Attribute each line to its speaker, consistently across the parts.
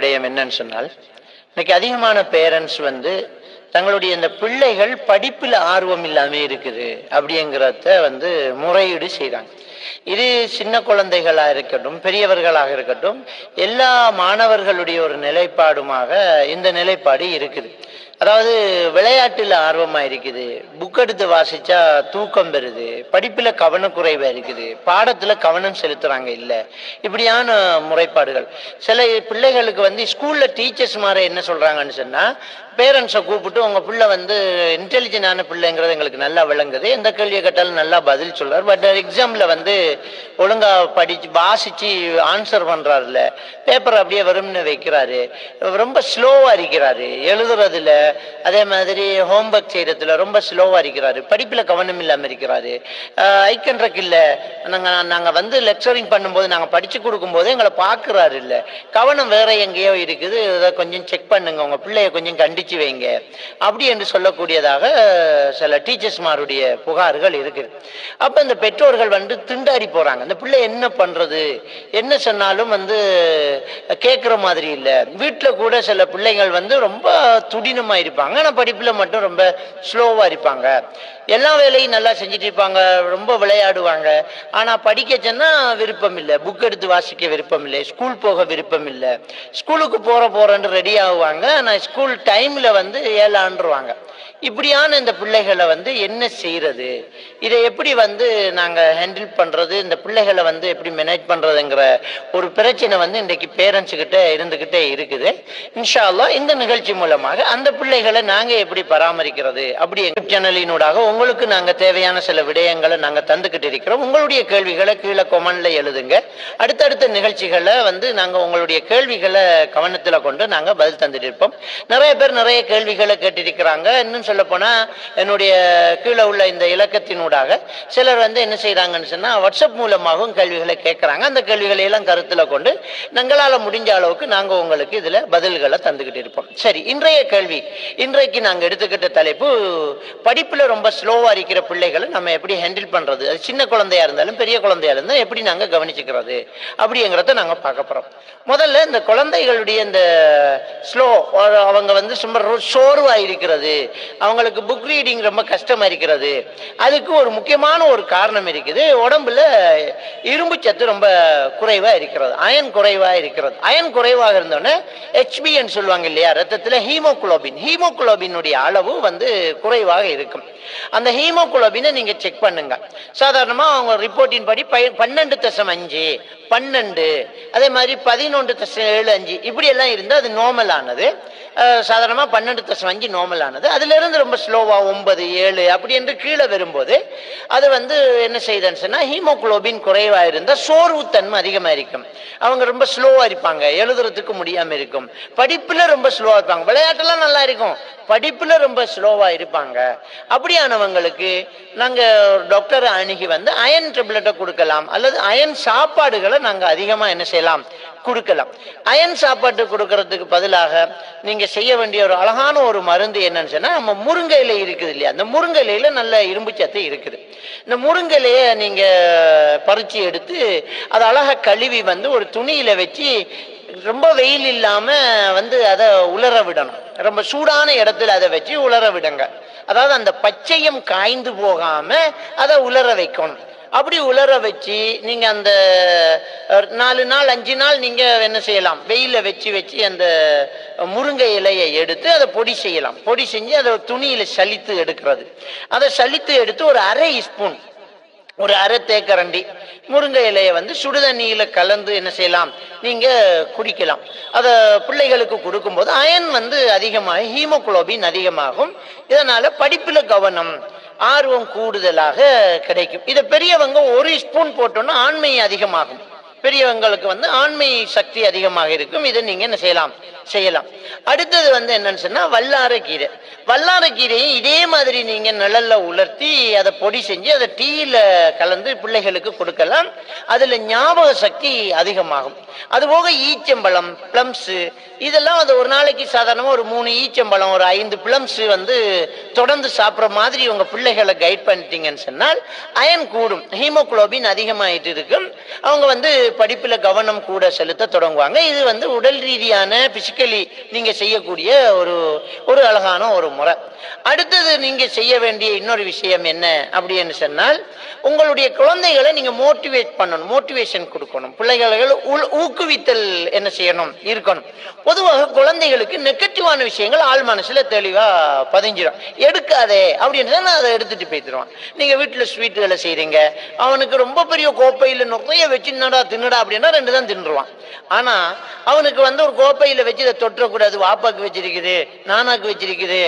Speaker 1: விடயம் என்னன்னு சொன்னால் இன்னைக்கு அதிகமான பேரண்ட்ஸ் வந்து தங்களுடைய இந்த பிள்ளைகள் படிப்புல ஆர்வம் இல்லாம இருக்குது அப்படிங்கிறத வந்து முறையீடு செய்கிறாங்க இது சின்ன குழந்தைகளா இருக்கட்டும் பெரியவர்களாக இருக்கட்டும் எல்லா மாணவர்களுடைய ஒரு நிலைப்பாடுமாக இந்த நிலைப்பாடு இருக்குது. அதாவது விளையாட்டில் ஆர்வமாக இருக்குது. புக் எடுத்து வாசித்தா தூக்கம் பெறுது. படிப்பில் கவனக்குறைவாக இருக்குது. பாடத்தில் கவனம் செலுத்துகிறாங்க இல்லை. இப்படியான முறைப்பாடுகள். சில பிள்ளைகளுக்கு வந்து ஸ்கூலில் டீச்சர்ஸ் மாதிரி என்ன சொல்கிறாங்கன்னு சொன்னால் பேரண்ட்ஸை கூப்பிட்டு உங்கள் பிள்ளை வந்து இன்டெலிஜென்டான பிள்ளைங்கிறது எங்களுக்கு நல்லா விளங்குது. எந்த கேள்வியை கேட்டாலும் நல்லா பதில் சொல்கிறார் பட் எக்ஸாமில் வந்து ஒழுங்காக படிச்சு வாசித்து ஆன்சர் பண்ணுறாருல பேப்பர் அப்படியே வரும்னு வைக்கிறாரு. ரொம்ப ஸ்லோவாக இருக்கிறாரு. எழுதுறதுல அதே மாதிரி ஹோம்ஒர்க் செய்கிறதுல ரொம்ப ஸ்லோவாக இருக்கிறாரு. படிப்பில் கவனம் இல்லாமல் இருக்கிறாரு. ஐக்கன்ட்ரக் இல்லை? நாங்கள் நாங்கள் வந்து லெக்சரிங் பண்ணும்போது நாங்கள் படித்து கொடுக்கும்போது எங்களை பார்க்குறாரு இல்லை. கவனம் வேற எங்கேயோ இருக்குது. இதை கொஞ்சம் செக் பண்ணுங்க. உங்கள் பிள்ளைய கொஞ்சம் கண்டிச்சு வைங்க. அப்படி என்று சொல்லக்கூடியதாக சில டீச்சர்ஸ்மாருடைய புகார்கள் இருக்கு. அப்போ இந்த பெற்றோர்கள் வந்து திண்டாடி போறாங்க. இந்த பிள்ளை என்ன பண்றது? என்ன சொன்னாலும் வந்து கேட்குற மாதிரி இல்லை. வீட்டில் கூட சில பிள்ளைகள் வந்து ரொம்ப துடினமா இருப்பாங்க. ஆனால் படிப்பில் மட்டும் ரொம்ப ஸ்லோவாக இருப்பாங்க. எல்லா வேலையும் நல்லா செஞ்சுட்டு இருப்பாங்க ரொம்ப விளையாடுவாங்க. ஆனால் படிக்க சொன்னால் விருப்பம் இல்லை புக் எடுத்து வாசிக்க விருப்பம் இல்லை ஸ்கூல் போக விருப்பம் இல்லை ஸ்கூலுக்கு போகிற போகிறேன்ட்டு ரெடி ஆகுவாங்க. ஆனால் ஸ்கூல் டைமில் வந்து ஏழாண்டுருவாங்க இப்படியான இந்த பிள்ளைகளை வந்து என்ன செய்யறது? இதை எப்படி வந்து நாங்கள் ஹேண்டில் பண்ணுறது இந்த பிள்ளைகளை வந்து எப்படி மேனேஜ் பண்ணுறதுங்கிற ஒரு பிரச்சனை வந்து இன்றைக்கு பேரண்ட்ஸுக்கிட்ட இருந்துக்கிட்டே இருக்குது. இன்ஷால்லா இந்த நிகழ்ச்சி மூலமாக அந்த பிள்ளைகளை நாங்கள் எப்படி பராமரிக்கிறது? அப்படி எங்கள் சேனலினூடாக உங்களுக்கு நாங்கள் தேவையான சில விடயங்களை நாங்கள் தந்துக்கிட்டு இருக்கிறோம். உங்களுடைய கேள்விகளை கீழே கொமெண்ட்ல எழுதுங்க. அடுத்தடுத்த நிகழ்ச்சிகளை வந்து நாங்கள் உங்களுடைய கேள்விகளை கவனத்தில் கொண்டு நாங்கள் பதில் தந்துட்டு இருப்போம். நிறைய பேர் நிறைய கேள்விகளை கேட்டிருக்கிறாங்க. இன்னும் சொல்ல போனா என்னுடைய கீழே உள்ள இந்த இலக்கத்தினூடாக சிலர் வந்து என்ன செய்யறாங்கன்னு சொன்னா வாட்ஸ்அப் மூலமாகவும் கேள்விகளை கேட்கறாங்க. அந்த கேள்விகளை எல்லாம் கருத்துல கொண்டு எங்களால முடிஞ்ச அளவுக்கு நாங்க உங்களுக்கு இதுல பதில்களை தந்துகிட்டு இருப்போம். சரி இன்றைய கேள்வி. இன்றைக்கு நாங்க எடுத்துக்கிட்ட தலைப்பு படிப்புல ரொம்ப ஸ்லோவா இருக்கிற பிள்ளைகளை நம்ம எப்படி ஹேண்டில் பண்றது? அது சின்ன குழந்தையா இருந்தாலும் பெரிய குழந்தையா இருந்தாலும் எப்படி நாங்க கவனிச்சுக்கிறது? அப்படிங்கிறத நாங்க பார்க்க போறோம். முதல்ல இந்த குழந்தைகளுடைய இந்த ஸ்லோ அவங்க வந்து சும்மா ரொ- இருக்கிறது. அவங்களுக்கு புக் ரீடிங் ரொம்ப கஷ்டமா இருக்கிறது. அதுக்கு ஒரு முக்கியமான ஒரு காரணம் இருக்குது. உடம்புல இரும்பு சத்து ரொம்ப குறைவா இருக்கிறது. அயன் குறைவா இருக்கிறது. அயன் குறைவாக இருந்தோடனே ஹெச்பின்னு சொல்லுவாங்க இல்லையா? ரத்தத்துல ஹீமோகுளோபின். ஹீமோகுளோபினுடைய அளவு வந்து குறைவாக இருக்கும். அந்த ஹீமோகுளோபினை நீங்க செக் பண்ணுங்க. சாதாரணமா அவங்க ரிப்போர்ட்டின் படி பன்னெண்டு தசம் அஞ்சு பன்னெண்டு அதே மாதிரி பதினொன்று தசம் ஏழு அஞ்சு இப்படி எல்லாம் அது நார்மல் ஆனது. சாதாரணமாக பன்னெண்டு தசம் அஞ்சு நோமலானது அதிலிருந்து ரொம்ப ஸ்லோவாக ஒன்பது ஏழு அப்படி என்று கீழே வரும்போது அது வந்து என்ன செய்யுதுன்னு சொன்னால் ஹீமோகுளோபின் குறைவாக இருந்தால் சோர்வுத்தன்மை அதிகமாக இருக்கும். அவங்க ரொம்ப ஸ்லோவாக இருப்பாங்க எழுதுறதுக்கு முடியாமல் இருக்கும். படிப்பில் ரொம்ப ஸ்லோவாக இருப்பாங்க. விளையாட்டெல்லாம் நல்லா இருக்கும். படிப்பில் ரொம்ப ஸ்லோவாக இருப்பாங்க. அப்படியானவங்களுக்கு நாங்கள் டாக்டரை அணுகி வந்து அயன் டெப்லெட்டை கொடுக்கலாம். அல்லது அயன் சாப்பாடுகளை நாங்கள் அதிகமாக என்ன செய்யலாம்? கொடுக்கலாம். அயன் சாப்பாட்டு கொடுக்கறதுக்கு பதிலாக நீங்க செய்ய வேண்டிய ஒரு அழகான ஒரு மருந்து என்னன்னு சொன்னா நம்ம முருங்கை இலை இருக்குது இல்லையா? அந்த முருங்கை இலையில நல்ல இரும்பு சத்து இருக்குது. இந்த முருங்கை இலையை நீங்க பறிச்சு எடுத்து அதை அழகா கழுவி வந்து ஒரு துணியில வச்சு ரொம்ப வெயில் இல்லாம வந்து அதை உலர விடணும். ரொம்ப சூடான இடத்துல அதை வச்சு உலர விடுங்க. அதாவது அந்த பச்சையம் காய்ந்து போகாம அதை உலர வைக்கணும். அப்படி உலர வச்சு நீங்க அந்த நாலு நாள் அஞ்சு நாள் நீங்க என்ன செய்யலாம்? வெயில வச்சு வச்சு அந்த முருங்கை இலையை எடுத்து அதை பொடி செய்யலாம். பொடி செஞ்சு அதை துணியில சலித்து எடுக்கிறது. அதை சலித்து எடுத்து ஒரு அரை ஸ்பூன் ஒரு அரை தேக்கரண்டி முருங்கை இலையை வந்து சுடுதண்ணியில கலந்து என்ன செய்யலாம்? நீங்க குடிக்கலாம். அதை பிள்ளைகளுக்கு கொடுக்கும்போது அயன் வந்து அதிகமாக ஹீமோகுளோபின் அதிகமாகும். இதனால படிப்புல கவனம் ஆர்வம் கூடுதலாக கிடைக்கும். இதை பெரியவங்க ஒரு ஸ்பூன் போட்டோன்னா ஆண்மை அதிகமாகும். பெரியவங்களுக்கு வந்து ஆண்மை சக்தி அதிகமாக இருக்கும். இதை நீங்க என்ன செய்யலாம்? செய்யலாம். அடுத்தது வந்து என்னன்னு சொன்னா வல்லாரை கீரையும் இதே மாதிரி நீங்க நிழல்ல உலர்த்தி அதை பொடி செஞ்சு அதை டீயில கலந்து பிள்ளைகளுக்கு கொடுக்கலாம். அதுல ஞாபக சக்தி அதிகமாகும். அதுபோக ஈச்சம்பழம் பிளம்ஸ் இதெல்லாம் அது ஒரு நாளைக்கு சாதாரணமா ஒரு மூணு ஈச்சம்பழம் ஒரு ஐந்து பிளம்ஸ் வந்து தொடர்ந்து சாப்பிட்ற மாதிரி உங்க பிள்ளைகளை கைட் பண்ணிட்டீங்கன்னு சொன்னால் அயன் கூடும். ஹீமோகுளோபின் அதிகமாயிட்டு இருக்கும். அவங்க வந்து படிப்புல கவனம் கூட செலுத்த தொடங்குவாங்க. இது வந்து உடல் ரீதியான பிசிக்கலி நீங்க செய்யக்கூடிய ஒரு ஒரு அழகான ஒரு முறை. அடுத்தது நீங்க செய்ய வேண்டிய இன்னொரு விஷயம் என்ன அப்படின்னு சொன்னால் உங்களுடைய குழந்தைகளை நீங்க மோட்டிவேட் பண்ணணும் மோட்டிவேஷன் கொடுக்கணும். பிள்ளைகளை உள்- ஊக்குவித்தல் என்ன செய்யணும் இருக்கணும். பொதுவாக குழந்தைகளுக்கு நெகட்டிவான விஷயங்கள் ஆள் மனசுல தெளிவா பதிஞ்சிடும் எடுக்காதே அப்படின்னு சொன்னா அதை எடுத்துட்டு போய்த்துருவான் நீங்க வீட்டுல ஸ்வீட்டுகளை செய்கிறீங்க அவனுக்கு ரொம்ப பெரிய கோப்பையில நிறைய வச்சு நடா தின்னுடா அப்படின்னா ரெண்டு தான் தின்றுவான். ஆனா அவனுக்கு வந்து ஒரு கோப்பையில் வச்சு இதை தொற்றக்கூடாது வாப்பாக்கு வச்சிருக்குது நானாக்கு வச்சிருக்குது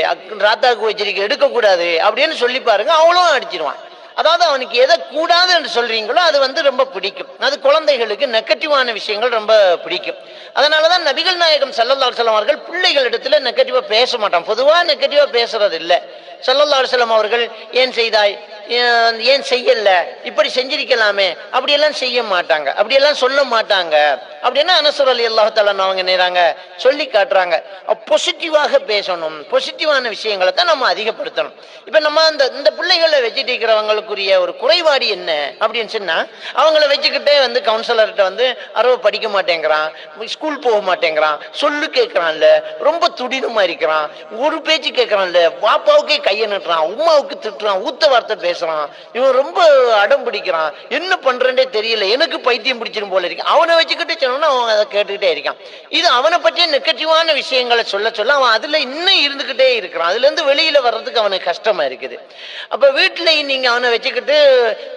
Speaker 1: ராத்தாக்கு வச்சிருக்கு எடுக்கக்கூடாது அப்படின்னு சொல்லி பாருங்க அவளும் அடிச்சிருவான். அதாவது அவனுக்கு எதை கூடாது என்று சொல்றீங்களோ அது வந்து ரொம்ப பிடிக்கும். அது குழந்தைகளுக்கு நெகட்டிவான விஷயங்கள் ரொம்ப பிடிக்கும். அதனாலதான் நபிகள் நாயகம் சல்லல்லா செல்லவார்கள் அவர்கள் பிள்ளைகளிடத்துல நெகட்டிவா பேச மாட்டான். பொதுவா நெகட்டிவா பேசுறது இல்லை சல்லல்லா அலுவலம் அவர்கள் ஏன் செய்தாய்? ஏன் செய்யல? இப்படி செஞ்சிருக்கலாமே. அப்படியெல்லாம் செய்ய மாட்டாங்க. அப்படியெல்லாம் சொல்ல மாட்டாங்க. அப்படின்னா அனசர் அலி அல்லாஹால அவங்க நேராங்க சொல்லி காட்டுறாங்க. பொசிட்டிவாக பேசணும். பொசிட்டிவான விஷயங்களை தான் நம்ம அதிகப்படுத்தணும். இப்ப நம்ம அந்த இந்த பிள்ளைகளை வச்சுட்டு இருக்கிறவங்களுக்குரிய ஒரு குறைபாடு என்ன அப்படின்னு சொன்னா அவங்கள வச்சுக்கிட்டே வந்து கவுன்சிலர்கிட்ட வந்து அறவை படிக்க மாட்டேங்கிறான். ஸ்கூல் போக மாட்டேங்கிறான். சொல்லு கேட்கறான்ல ரொம்ப துடினமா இருக்கிறான். ஒரு பேச்சு கேட்கறான்ல பாப்பாவுக்கே கையை நட்டுறான் உமாவுக்கு திட்டுறான் ஊத்த வார்த்தை பேசுறான் இவன் ரொம்ப அடம் பிடிக்கிறான். என்ன பண்றேன்னே தெரியல எனக்கு பைத்தியம் பிடிச்சிரும் போல இருக்கு. அவனை வச்சுக்கிட்டு சொன்னோம்னா அவன் அதை கேட்டுக்கிட்டே இருக்கான். இது அவனை பற்றிய நெகட்டிவான விஷயங்களை சொல்ல சொல்ல அவன் அதுல இன்னும் இருந்துகிட்டே இருக்கிறான். அதுல இருந்து வெளியில வர்றதுக்கு அவனுக்கு கஷ்டமா இருக்குது. அப்ப வீட்டுலயும் நீங்க அவனை வச்சுக்கிட்டு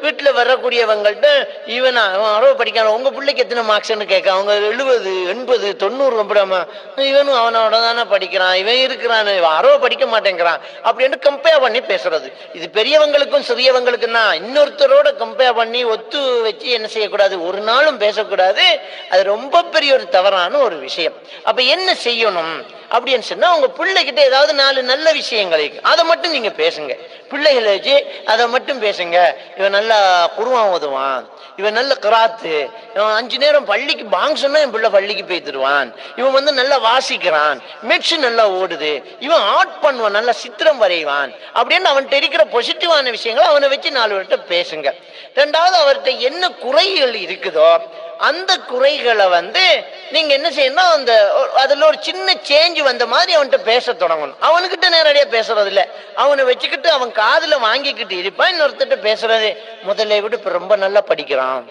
Speaker 1: வீட்டுல வரக்கூடியவங்கள்ட்ட இவன் அவன் அரவ படிக்காம உங்க பிள்ளைக்கு எத்தனை மார்க்ஸ்னு கேட்க அவங்க எழுபது எண்பது தொண்ணூறு அப்படியாம இவனும் அவனோட தானே படிக்கிறான் இவன் இருக்கிறான் இவன் படிக்க மாட்டேங்கிறான். அப்படின்னு கம்பேர் பண்ணி பேசுறது. இது பெரியவங்களுக்கும் சிறியவங்களுக்கும் தான் இன்னொருத்தரோட கம்பேர் பண்ணி ஒத்து வச்சு என்ன செய்யக்கூடாது? ஒரு நாளும் பேசக்கூடாது. அது ரொம்ப பெரிய ஒரு தவறான ஒரு விஷயம். அப்ப என்ன செய்யணும்? அப்படின்னு சொன்னா உங்க பிள்ளைகிட்ட ஏதாவது நாலு நல்ல விஷயங்கள் இருக்கு. அதை மட்டும் நீங்க பேசுங்க. பிள்ளைகளை வச்சு அதை மட்டும் பேசுங்க. இவன் நல்லா குருவான் ஓதுவான் இவன் நல்ல கிராத்து. இவன் அஞ்சு நேரம் பள்ளிக்கு பாங் சொன்னா என் பிள்ளை பள்ளிக்கு போய் தருவான். இவன் வந்து நல்லா வாசிக்கிறான். மெட்ஸ் நல்லா ஓடுது. இவன் ஆர்ட் பண்ணுவான் நல்லா சித்திரம் வரைவான். அப்படின்னு அவன்கிட்ட இருக்கிற பாசிட்டிவான விஷயங்களை அவனை வச்சு நாலு பேர்கிட்ட பேசுங்க. ரெண்டாவது அவர்கிட்ட என்ன குறைகள் இருக்குதோ அந்த குறைகளை வந்து நீங்க என்ன செய்யணும் அந்த அதுல ஒரு சின்ன சேஞ்ச் வந்த மாதிரி அவன்கிட்ட பேச தொடங்கணும். அவனுக்கிட்ட நேரடியா பேசுறது இல்ல அவனை வச்சுக்கிட்டு அவன் காதுல வாங்கிக்கிட்டு இருப்பான் இன்னொருத்தட்ட பேசுறது முதல்ல விட இப்ப ரொம்ப நல்லா படிக்கிறான்.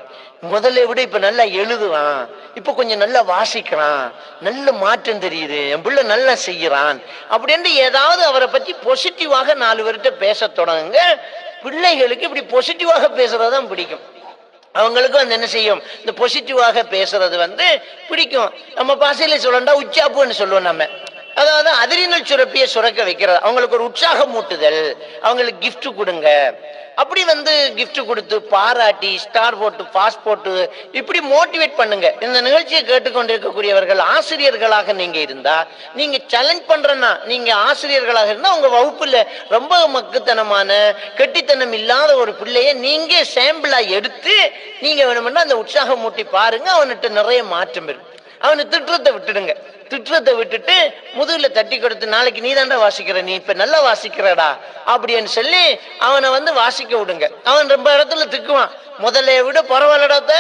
Speaker 1: முதல்ல விட இப்ப நல்லா எழுதுவான். இப்ப கொஞ்சம் நல்லா வாசிக்கிறான். நல்ல மாற்றம் தெரியுது. என் பிள்ளை நல்லா செய்யறான் அப்படின்ட்டு ஏதாவது அவரை பத்தி பாசிட்டிவாக நாலு பேர்கிட்ட பேச தொடங்குங்க. பிள்ளைகளுக்கு இப்படி பாசிட்டிவாக பேசுறதுதான் பிடிக்கும். அவங்களுக்கும் வந்து என்ன செய்யும்? இந்த பாசிட்டிவாக பேசுறது வந்து பிடிக்கும். நம்ம பாசையில சொல்லண்டா உச்சாப்புன்னு சொல்லுவோம் நம்ம. அதாவது அதிரினல் சுரப்பியை சுரக்க வைக்கிறது. அவங்களுக்கு ஒரு உற்சாகம் மூட்டுதல். அவங்களுக்கு கிஃப்ட் கொடுங்க. அப்படி வந்து கிஃப்ட் கொடுத்து பாராட்டி ஸ்டார் போட்டு பாஸ் போட்டு இப்படி மோட்டிவேட் பண்ணுங்க. இந்த நிகழ்ச்சியை கேட்டுக்கொண்டிருக்கக்கூடியவர்கள் ஆசிரியர்களாக நீங்க இருந்தா நீங்க சேலஞ்ச் பண்றேன்னா நீங்க ஆசிரியர்களாக இருந்தா உங்க வகுப்புல ரொம்ப மக்குத்தனமான கெட்டித்தனம் இல்லாத ஒரு பிள்ளைய நீங்க சாம்பிளா எடுத்து நீங்க வேணும்னா அந்த உற்சாகம் மூட்டி பாருங்க. அவன்கிட்ட நிறைய மாற்றம் இருக்கும் அவனை திட்டுறதை விட்டுடுங்க. திட்டுறதை விட்டுட்டு முதுகுல தட்டி கொடுத்து நாளைக்கு நீ தாண்டா வாசிக்கிற? நீ இப்ப நல்லா வாசிக்கிறடா. அப்படின்னு சொல்லி அவனை வந்து வாசிக்க விடுங்க. அவன் ரொம்ப இடத்துல திக்குவான் முதல்ல விட பரவாயில்லடா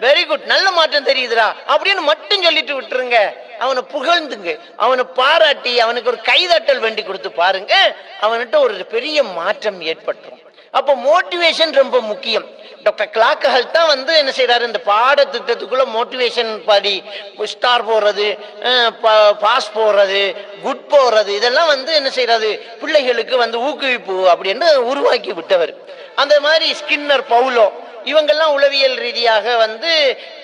Speaker 1: வெரி குட் நல்ல மாற்றம் தெரியுதுடா. அப்படின்னு மட்டும் சொல்லிட்டு விட்டுருங்க. அவனை புகழ்ந்துங்க. அவனை பாராட்டி அவனுக்கு ஒரு கைதட்டல் வேண்டி கொடுத்து பாருங்க. அவன்கிட்ட ஒரு பெரிய மாற்றம் ஏற்பட்டுரும். அப்போ மோட்டிவேஷன் ரொம்ப முக்கியம். டாக்டர் கிளாக்கஹல் தான் வந்து என்ன செய்கிறாரு இந்த பாடத்திட்டத்துக்குள்ள மோட்டிவேஷன் படி ஸ்டார் போடுறது பாஸ் போடுறது குட் போடுறது இதெல்லாம் வந்து என்ன செய்யறது பிள்ளைகளுக்கு வந்து ஊக்குவிப்பு அப்படின்னு உருவாக்கி விட்டவர். அந்த மாதிரி ஸ்கின்னர் பவுலோ இவங்கெல்லாம் உளவியல் ரீதியாக வந்து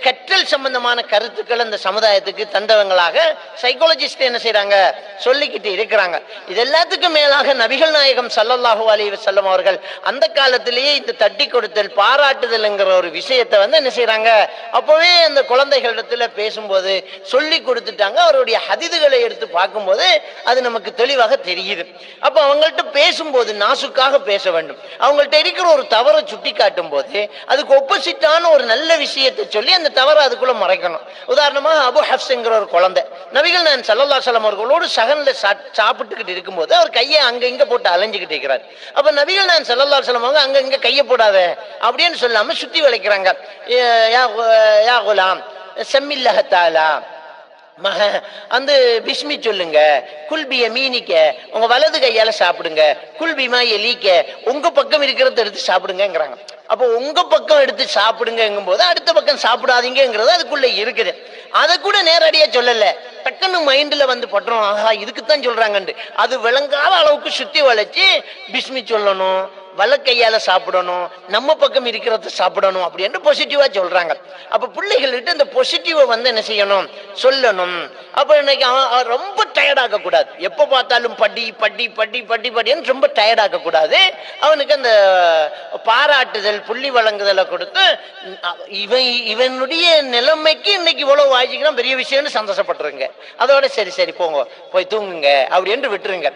Speaker 1: கற்றல் சம்பந்தமான கருத்துக்கள் அந்த சமுதாயத்துக்கு தந்தவங்களாக சைக்காலஜிஸ்ட் என்ன செய்யறாங்க சொல்லிக்கிட்டு இருக்கிறாங்க. இது எல்லாத்துக்கும் மேலாக நபிகள் நாயகம் சல்லல்லாஹு அலி வஸல்லம் அவர்கள் அந்த காலத்திலேயே இந்த தட்டி கொடுத்தல் பாராட்டுதல்ங்கிற ஒரு விஷயத்தை வந்து என்ன செய்யறாங்க அப்போவே அந்த குழந்தைகளிடத்துல பேசும்போது சொல்லி கொடுத்துட்டாங்க. அவருடைய ஹதிதுகளை எடுத்து பார்க்கும்போது அது நமக்கு தெளிவாக தெரியுது. அப்போ அவங்கள்ட்ட பேசும்போது நாசுக்காக பேச வேண்டும். அவங்கள்ட்ட இருக்கிற ஒரு தவறை சுட்டி காட்டும் போது அதுக்கு ஒப்போசிட்டான ஒரு நல்ல விஷயத்தை சொல்லி அந்த தவறை அதுக்குள்ள மறைக்கணும். உதாரணமாக அபு ஹப்ஸ்ங்கிற ஒரு குழந்தை. நபிகள் நான் சல்லல்லா சலம் அவர்களோடு சகன்ல சா- சாப்பிட்டுக்கிட்டு இருக்கும்போது அவர் கையை அங்க இங்க போட்டு அலைஞ்சுக்கிட்டு இருக்கிறார். அப்ப நபிகள் நான் சல்லல்லா சலம் அவங்க அங்க இங்க கையை போடாத அப்படின்னு சொல்லாம சுத்தி வளைக்கிறாங்க. யா யா குலாம் செம்மில்லஹத்தாலா மக அந்த பிஸ்மி சொல்லுங்க குல்பிய மீனிக்க உங்க வலது கையால சாப்பிடுங்க குல்பிமா எலிக்க உங்க பக்கம் இருக்கிறத எடுத்து சாப்பிடுங்கங்கிறாங்க. அப்போ உங்க பக்கம் எடுத்து சாப்பிடுங்கும் போது அடுத்த பக்கம் சாப்பிடாதீங்கிறது அதுக்குள்ள இருக்குது. அதை கூட நேரடியா சொல்லல. டக்குன்னு மைண்ட்ல வந்து பட்டுரும் ஆஹா இதுக்குத்தான் சொல்றாங்கன்ட்டு. அது விளங்காத அளவுக்கு சுத்தி வளைச்சு பிஸ்மி சொல்லணும். வலக்கையால சாப்பிடணும் நம்ம பக்கம் இருக்கிறத சாப்பிடணும் அப்படின்னு பாசிட்டிவா சொல்றாங்க. அப்ப பிள்ளைகள்கிட்ட இந்த பாசிட்டிவை வந்து என்ன செய்யணும்? சொல்லணும். அப்ப இன்னைக்கு ரொம்ப டயர்டாக கூடாது எப்ப பார்த்தாலும் படி படி படி படி படின்னு ரொம்ப டயர்ட் கூடாது அவனுக்கு அந்த பாராட்டுதல் புள்ளி வழங்குதலை கொடுத்து இவன் இவனுடைய நிலைமைக்கு இன்னைக்கு இவ்வளவு வாய்ச்சிக்கலாம் பெரிய விஷயம்னு சந்தோஷப்பட்டுருங்க. அதோட சரி சரி போங்க. போய் தூங்குங்க அப்படின்னு விட்டுருங்க.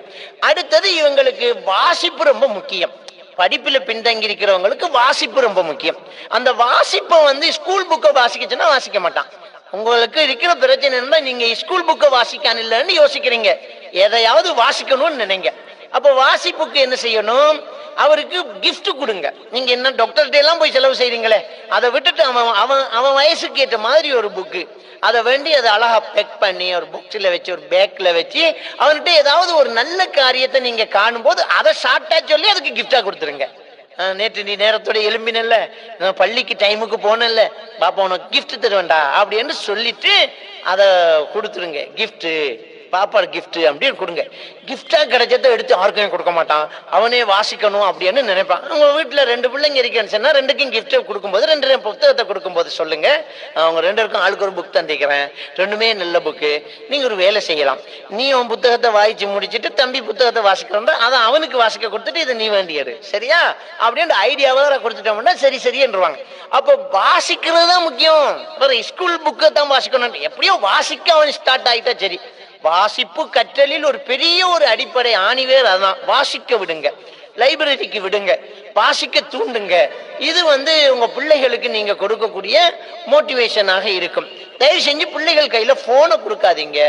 Speaker 1: அடுத்தது இவங்களுக்கு வாசிப்பு ரொம்ப முக்கியம். படிப்புல பின்தங்கி இருக்கிறவங்களுக்கு வாசிப்பு ரொம்ப முக்கியம். அந்த வாசிப்பை வந்து ஸ்கூல் புக்கை வாசிக்கச்சுன்னா வாசிக்க மாட்டான். உங்களுக்கு இருக்கிற பிரச்சனை என்ன நீங்க ஸ்கூல் புக்கை வாசிக்கான இல்லைன்னு யோசிக்கிறீங்க. எதையாவது வாசிக்கணும்னு நினைங்க. அப்ப வாசிப்புக்கு என்ன செய்யணும்? அவருக்கு கிஃப்ட் கொடுங்க. நீங்க என்ன டாக்டர்கிட்ட எல்லாம் போய் செலவு செய்றீங்களே? அதை விட்டுட்டு அவன் அவன் அவன் வயசுக்கு ஏற்ற மாதிரி ஒரு புக்கு அதை வேண்டி அதை அழகா பெக் பண்ணி ஒரு புக்ஸ்ல வச்சு ஒரு பேக்ல வச்சு அவன்கிட்ட ஏதாவது ஒரு நல்ல காரியத்தை நீங்க காணும்போது அதை ஷார்ட்டா சொல்லி அதுக்கு கிஃப்டா கொடுத்துருங்க. நேற்று நீ நேரத்தோட எலும்பினல்ல நான் பள்ளிக்கு டைமுக்கு போனல பாப்பா உனக்கு கிஃப்ட் தருவேண்டா அப்படின்னு சொல்லிட்டு அதை கொடுத்துருங்க. கிஃப்ட்டு பாப்பாடு கிஃப்ட் அப்படின்னு கொடுங்க. Gift-ஆ கிடைச்சத எடுத்து யாருக்கும் கொடுக்க மாட்டான். அவனே வாசிக்கணும் அப்படின்னு நினைப்பான். அவங்க வீட்டுல ரெண்டு பிள்ளைங்க இருக்கேன்னு சொன்னா ரெண்டுக்கும் gift கொடுக்கும்போது ரெண்டு ரெண்டு புத்தகத்தை கொடுக்கும்போது சொல்லுங்க. அவங்க ரெண்டு பேருக்கும் ஆளுக்கு ஒரு புக் தந்திக்கிறேன் ரெண்டுமே நல்ல புக்கு நீங்க ஒரு வேலை செய்யலாம். நீ உன் புத்தகத்தை வாசிச்சு முடிச்சிட்டு தம்பி புத்தகத்தை வாசிக்கிறோம் அதை அவனுக்கு வாசிக்க கொடுத்துட்டு இதை நீ வேண்டியது சரியா? அப்படின்னு ஐடியாவை கொடுத்துட்டோம்னா சரி சரின்றுவாங்க. அப்போ வாசிக்கிறது தான் முக்கியம். வேற ஸ்கூல் புக்கை தான் வாசிக்கணும் எப்படியோ வாசிக்க அவன் ஸ்டார்ட் ஆகிட்டா சரி. வாசிப்பு கற்றலில் ஒரு பெரிய ஒரு அடிப்படை ஆணிவேர் அதான் வாசிக்க விடுங்க. லைப்ரரிக்கு விடுங்க வாசிக்க தூண்டுங்க. இது வந்து உங்க பிள்ளைகளுக்கு நீங்க கொடுக்கக்கூடிய மோட்டிவேஷனாக இருக்கும். தயவு செஞ்சு பிள்ளைகள் கையில போனை கொடுக்காதீங்க.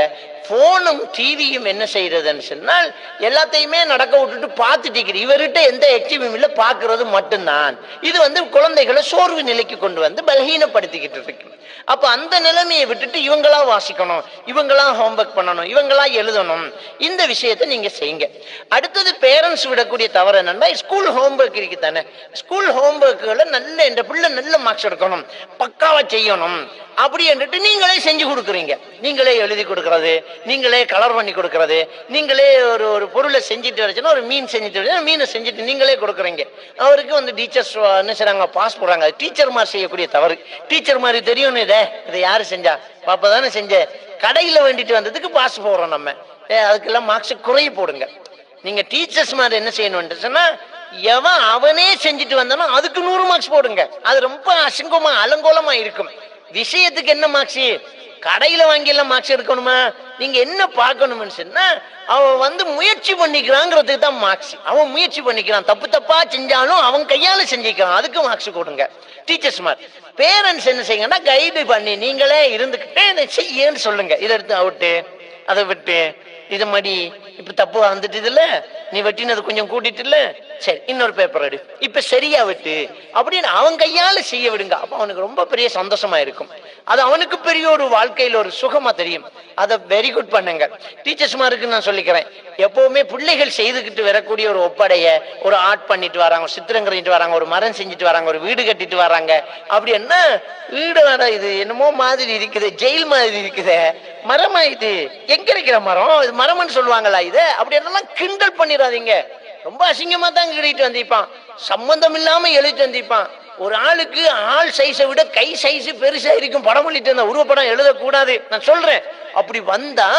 Speaker 1: போனும் டிவியும் என்ன செய்யறதுன்னு சொன்னால் எல்லாத்தையுமே நடக்க விட்டுட்டு பார்த்துட்டு இருக்கிற இவர்கிட்ட எந்த எக்டிவும் இல்லை பார்க்கறது மட்டும்தான். இது வந்து குழந்தைகளை சோர்வு நிலைக்கு கொண்டு வந்து பலகீனப்படுத்திக்கிட்டு இருக்கு. அப்ப அந்த நிலைமையை விட்டுட்டு இவங்களா வாசிக்கணும் இவங்களா ஹோம்ஒர்க் பண்ணணும் இவங்களா எழுதணும். இந்த விஷயத்தை நீங்க செய்யுங்க. அடுத்தது பேரண்ட்ஸ் விடக்கூடிய தவறு என்னன்னா ஸ்கூல் ஹோம்ஒர்க் இருக்கு தானே? ஸ்கூல் ஹோம்ஒர்க்குகளை நல்ல இந்த பிள்ளை நல்ல மார்க்ஸ் எடுக்கணும் பக்காவா செய்யணும். அப்படி என்றுட்டு நீங்களே செஞ்சு கொடுக்குறீங்க. நீங்களே எழுதி கொடுக்கறது நீங்களே கலர் பண்ணி கொடுக்கறது நீங்களே ஒரு ஒரு பொருளை செஞ்சுட்டு வரச்சுன்னா ஒரு மீன் செஞ்சுட்டு வரச்சுன்னா மீனை செஞ்சுட்டு நீங்களே கொடுக்குறீங்க. அவருக்கு வந்து டீச்சர்ஸ் என்ன செய்றாங்க பாஸ் போடுறாங்க. டீச்சர் மாதிரி செய்யக்கூடிய தவறு. டீச்சர் மாதிரி தெரியும் இதை இதை யாரு செஞ்சா? பாப்பா தானே செஞ்ச. கடையில வேண்டிட்டு வந்ததுக்கு பாஸ் போடுறோம் நம்ம. ஏ, அதுக்கெல்லாம் மார்க்ஸ் குறைய போடுங்க. நீங்க டீச்சர்ஸ் மாதிரி என்ன செய்யணும்னு சொன்னா எவன் அவனே செஞ்சுட்டு வந்தானோ அதுக்கு நூறு மார்க்ஸ் போடுங்க. அது ரொம்ப அசிங்கமா அலங்கோலமா இருக்கும். விஷயத்துக்கு என்ன மார்க்ஸ் கடையில வாங்கியெல்லாம் மார்க்ஸ் எடுக்கணுமா? நீங்க என்ன பார்க்கணும்னு சொன்னா அவன் வந்து முயற்சி பண்ணிக்கிறாங்கிறதுக்கு தான் மார்க்ஸ் அவன் முயற்சி பண்ணிக்கிறான். தப்பு தப்பா செஞ்சாலும் அவன் கையால செஞ்சுக்கிறான். அதுக்கு மார்க்ஸ் கொடுங்க. டீச்சர்ஸ் மாதிரி பேரண்ட்ஸ் என்ன செய்யுங்கன்னா கைடு பண்ணி நீங்களே இருந்துக்கிட்டே இதை செய்யன்னு சொல்லுங்க. இதை எடுத்து அவுட்டு அதை விட்டு இது மடி இப்ப தப்பு வந்துட்டு இல்ல நீ வெட்டினது கொஞ்சம் கூட்டிட்டு இல்ல சரி இன்னொரு பேப்பர் எடு. இப்ப சரியா வெட்டு. அப்படின்னு அவன் கையால செய்ய விடுங்க. அப்ப அவனுக்கு ரொம்ப பெரிய சந்தோஷமா இருக்கும். அது அவனுக்கு பெரிய ஒரு வாழ்க்கையில் ஒரு சுகமா தெரியும். அதை வெரி குட் பண்ணுங்க. டீச்சர்ஸ் மாருக்கு நான் சொல்லிக்கிறேன். எப்பவுமே பிள்ளைகள் செய்துக்கிட்டு வரக்கூடிய ஒரு ஒப்படைய ஒரு ஆர்ட் பண்ணிட்டு வராங்க ஒரு சித்திரம் கட்டிட்டு வராங்க ஒரு மரம் செஞ்சுட்டு வராங்க ஒரு வீடு கட்டிட்டு வராங்க. அப்படி என்ன? வீடு வர இது என்னமோ மாதிரி இருக்குது ஜெயில் மாதிரி இருக்குது. மரமா இது எங்க இருக்கிற மரம்? இது மரம்னு சொல்லுவாங்களா இது? அப்படி என்னெல்லாம் கிண்டல் பண்ணிடாதீங்க. ரொம்ப அசிங்கமா தான் எழுதிட்டு வந்திருப்பான். சம்பந்தம் இல்லாம எழுதிட்டு வந்திருப்பான். ஒரு ஆளுக்கு ஆள் சைஸை விட கை சைஸ் பெருசா இருக்கும். படம் பண்ணிட்டு இருந்த உருவப்படம் எழுதக்கூடாது. நான் சொல்றேன். அப்படி வந்தா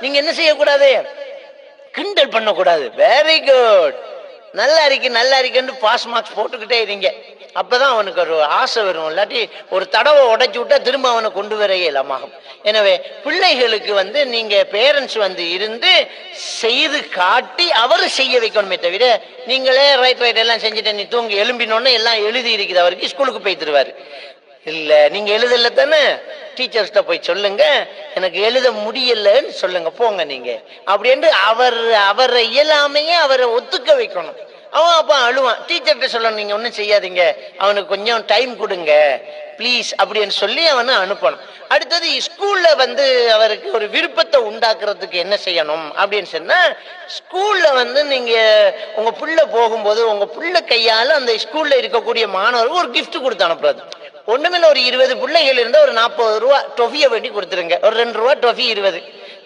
Speaker 1: நீங்க என்ன செய்யக்கூடாது? கிண்டல் பண்ணக்கூடாது. வெரி குட் நல்லா இருக்கு நல்லா இருக்குன்னு பாஸ் மார்க்ஸ் போட்டுக்கிட்டே இருங்க. அப்போதான் அவனுக்கு ஒரு ஆசை வரும். இல்லாட்டி ஒரு தடவை உடைச்சி விட்டா திரும்ப அவனை கொண்டு வரையே இயலமாகும் எனவே பிள்ளைகளுக்கு வந்து நீங்கள் பேரண்ட்ஸ் வந்து இருந்து செய்து காட்டி அவர் செய்ய வைக்கணுமே தவிர நீங்களே ரைட் ரைட் எல்லாம் செஞ்சுட்டு நீ தூங்கி எலும்பினோன்னு எல்லாம் எழுதி இருக்குது. அவருக்கு ஸ்கூலுக்கு போய் தருவார். இல்லை நீங்கள் எழுதல தானே? டீச்சர்ஸ்கிட்ட போய் சொல்லுங்க. எனக்கு எழுத முடியலன்னு சொல்லுங்க. போங்க நீங்கள் அப்படின்ட்டு அவர் அவரை இயலாமையே அவரை ஒத்துக்க வைக்கணும். அவன் அப்போ அழுவான். டீச்சர்கிட்ட சொல்லணும் நீங்கள் ஒன்றும் செய்யாதீங்க. அவனுக்கு கொஞ்சம் டைம் கொடுங்க. ப்ளீஸ் அப்படின்னு சொல்லி அவனை அனுப்பணும். அடுத்தது ஸ்கூலில் வந்து அவருக்கு ஒரு விருப்பத்தை உண்டாக்குறதுக்கு என்ன செய்யணும் அப்படின்னு சொன்னால் ஸ்கூலில் வந்து நீங்கள் உங்கள் பிள்ளை போகும்போது உங்கள் பிள்ளை கையால் அந்த ஸ்கூலில் இருக்கக்கூடிய மாணவருக்கு ஒரு கிஃப்ட் கொடுத்து அனுப்புறது. ஒன்றுமில்ல ஒரு இருபது பிள்ளைகள் இருந்தால் ஒரு நாற்பது ரூபா டொஃபியை வேண்டி கொடுத்துருங்க. ஒரு ரெண்டு ரூபா டொஃபி இருபது.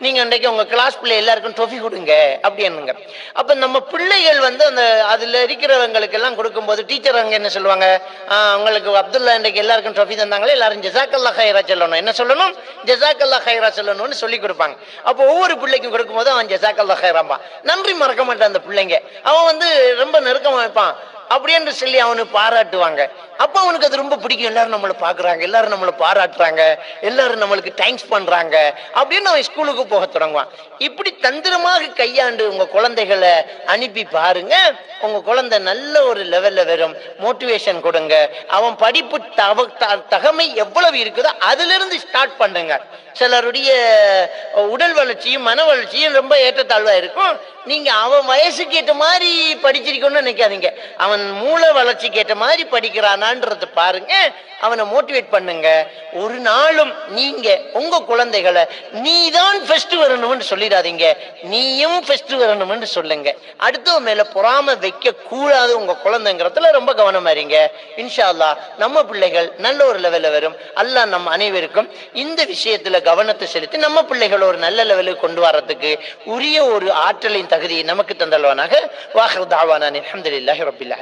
Speaker 1: நீங்க இன்றைக்கு உங்க கிளாஸ் பிள்ளை எல்லாருக்கும் ட்ரோஃபி கொடுங்க அப்படின்னுங்க அப்ப நம்ம பிள்ளைகள் வந்து அந்த அதுல இருக்கிறவங்களுக்கு எல்லாம் கொடுக்கும்போது டீச்சர் அங்க என்ன சொல்லுவாங்க? உங்களுக்கு அப்துல்லா இன்றைக்கு எல்லாருக்கும் ட்ரோஃபி தந்தாங்களே? எல்லாரும் ஜெசாக்கல்லா ஹைரா சொல்லணும். என்ன சொல்லணும்? ஜெசாக்கல்லா ஹைரா சொல்லணும்னு சொல்லி கொடுப்பாங்க. அப்போ ஒவ்வொரு பிள்ளைக்கும் கொடுக்கும்போது அவன் ஜெசாக்கல்லா ஹைராம்பா நன்றி மறக்க மாட்டான் அந்த பிள்ளைங்க. அவன் வந்து ரொம்ப நெருக்கமா வைப்பான் அப்படின்னு சொல்லி அவனை பாராட்டுவாங்க. அப்போ அவனுக்கு அது ரொம்ப பிடிக்கும். எல்லாரும் நம்மளை பார்க்குறாங்க. எல்லாரும் நம்மளை பாராட்டுறாங்க. எல்லாரும் நம்மளுக்கு தேங்க்ஸ் பண்ணுறாங்க அப்படின்னு அவன் ஸ்கூலுக்கு போக தொடங்குவான். இப்படி தந்திரமாக கையாண்டு உங்கள் குழந்தைகளை அனுப்பி பாருங்க. உங்கள் குழந்தை நல்ல ஒரு லெவலில் வரும். மோட்டிவேஷன் கொடுங்க. அவன் படிப்பு தவ தகமை எவ்வளவு இருக்குதோ அதுலேருந்து ஸ்டார்ட் பண்ணுங்க. சிலருடைய உடல் வளர்ச்சியும் மன வளர்ச்சியும் ரொம்ப ஏற்றத்தாழ்வாக இருக்கும். நீங்கள் அவன் வயசுக்கு ஏற்ற மாதிரி படிச்சிருக்கணும்னு நினைக்காதீங்க. அவன் மூளை வளர்ச்சிக்கு ஏற்ற மாதிரி படிக்கிறானான்றத பாருங்க. அவனை மோட்டிவேட் பண்ணுங்க. ஒரு நாளும் நீங்க உங்க குழந்தைகளை நீ தான் ஃபர்ஸ்ட் வரணும்னு சொல்லிடாதீங்க. நீயும் ஃபர்ஸ்ட் வரணும்னு சொல்லுங்க. அடுத்தவன் மேல பொறாம வைக்க கூடாது உங்க குழந்தைங்கிறதுல ரொம்ப கவனமா இருங்க. இன்ஷா அல்லா நம்ம பிள்ளைகள் நல்ல ஒரு லெவலில் வரும். அல்லாஹ் நம்ம அனைவருக்கும் இந்த விஷயத்துல கவனத்தை செலுத்தி நம்ம பிள்ளைகளை ஒரு நல்ல லெவலுக்கு கொண்டு வரதுக்கு உரிய ஒரு ஆற்றலின் தகுதியை நமக்கு தந்தல்வானாக. வாஹர் தாவானான் அஹமதுல்லாஹி ரப்பில்